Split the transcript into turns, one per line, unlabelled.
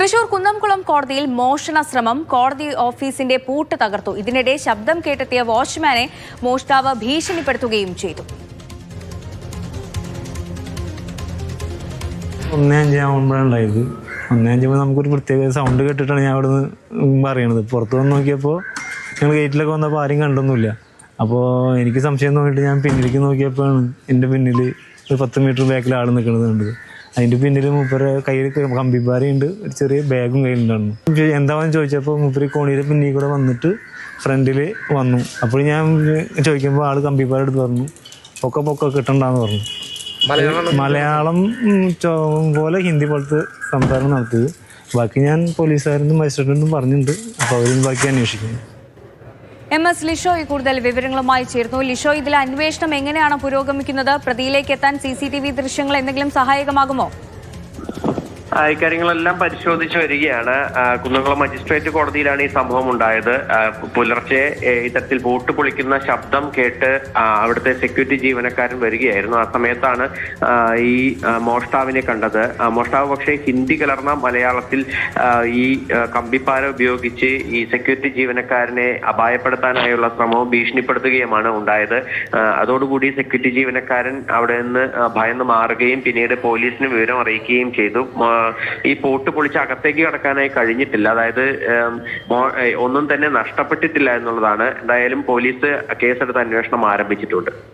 തൃശൂർ കുന്നംകുളം കോടതിയിൽ മോഷണ ശ്രമം കോടതി ഓഫീസിന്റെ പൂട്ട് തകർത്തു. ഇതിനിടെ ശബ്ദം കേട്ടെത്തിയ വാച്ച്മാനെ മോഷ്ടാവ് ഭീഷണിപ്പെടുത്തുകയും ചെയ്തു.
ഒന്നേ അഞ്ചാകുമ്പോഴാണ് ഉണ്ടായത്. ഒന്നേ അഞ്ചുമ്പോൾ നമുക്കൊരു പ്രത്യേക സൗണ്ട് കേട്ടിട്ടാണ് ഞാൻ അവിടെ നിന്ന് പറയണത്. പുറത്ത് വന്ന് നോക്കിയപ്പോൾ ഞങ്ങൾ ഗേറ്റിലൊക്കെ വന്നപ്പോൾ ആരും കണ്ടൊന്നുമില്ല. അപ്പോൾ എനിക്ക് സംശയം തോന്നിയിട്ട് ഞാൻ പിന്നിലേക്ക് നോക്കിയപ്പോഴാണ് എന്റെ പിന്നിൽ ഒരു പത്ത് മീറ്റർ ബാക്കിൽ ആൾ നിൽക്കുന്നത് കണ്ടത്. അതിന്റെ പിന്നിൽ മൂപ്പര് കയ്യിൽ കമ്പിപ്പാരയുണ്ട് ഒരു ചെറിയ ബാഗും കയ്യിലുണ്ടായിരുന്നു എന്താണെന്ന് ചോദിച്ചപ്പോൾ മൂപ്പര് കോണിയുടെ പിന്നിൽ കൂടെ വന്നിട്ട് ഫ്രണ്ടിൽ വന്നു. അപ്പോൾ ഞാൻ ചോദിക്കുമ്പോൾ ആൾ കമ്പിപ്പാര എടുത്ത് പറഞ്ഞു. പൊക്ക പൊക്ക കിട്ടണ്ടെന്ന് പറഞ്ഞു. മലയാളം പോലെ ഹിന്ദി പോലത്തെ സംസാരം നടത്തിയത്. ബാക്കി ഞാൻ പോലീസുകാരനും മജിസ്ട്രേറ്റിനും പറഞ്ഞിട്ടുണ്ട്. അപ്പോൾ അവരും ബാക്കി അന്വേഷിക്കുന്നു.
എം എസ് ലിഷോയ് കൂടുതൽ വിവരങ്ങളുമായി ചേർന്നു. ലിഷോ ഇതിലെ അന്വേഷണം എങ്ങനെയാണ് പുരോഗമിക്കുന്നത്? പ്രതിയിലേക്ക് എത്താൻ സി ദൃശ്യങ്ങൾ എന്തെങ്കിലും സഹായകമാകുമോ?
ഇക്കാര്യങ്ങളെല്ലാം പരിശോധിച്ചു വരികയാണ്. കുന്നംകുളം മജിസ്ട്രേറ്റ് കോടതിയിലാണ് ഈ സംഭവം ഉണ്ടായത്. പുലർച്ചെ ഇത്തരത്തിൽ ബോട്ട് പൊളിക്കുന്ന ശബ്ദം കേട്ട് അവിടുത്തെ സെക്യൂരിറ്റി ജീവനക്കാരൻ വരികയായിരുന്നു. ആ സമയത്താണ് ഈ മോഷ്ടാവിനെ കണ്ടത്. മോഷ്ടാവ് പക്ഷേ ഹിന്ദി കലർന്ന മലയാളത്തിൽ ഈ കമ്പിപ്പാര ഉപയോഗിച്ച് ഈ സെക്യൂരിറ്റി ജീവനക്കാരനെ അപായപ്പെടുത്താനായുള്ള ശ്രമവും ഭീഷണിപ്പെടുത്തുകയുമാണ് ഉണ്ടായത്. അതോടുകൂടി സെക്യൂരിറ്റി ജീവനക്കാരൻ അവിടെ നിന്ന് ഭയന്ന് മാറുകയും പിന്നീട് പോലീസിന് വിവരം അറിയിക്കുകയും ചെയ്തു. ഈ പോട്ട് പൊളിച്ച് അകത്തേക്ക് കടക്കാനായി കഴിഞ്ഞിട്ടില്ല. അതായത് ഒന്നും തന്നെ നഷ്ടപ്പെട്ടിട്ടില്ല എന്നുള്ളതാണ്. എന്തായാലും പോലീസ് കേസെടുത്ത് അന്വേഷണം ആരംഭിച്ചിട്ടുണ്ട്.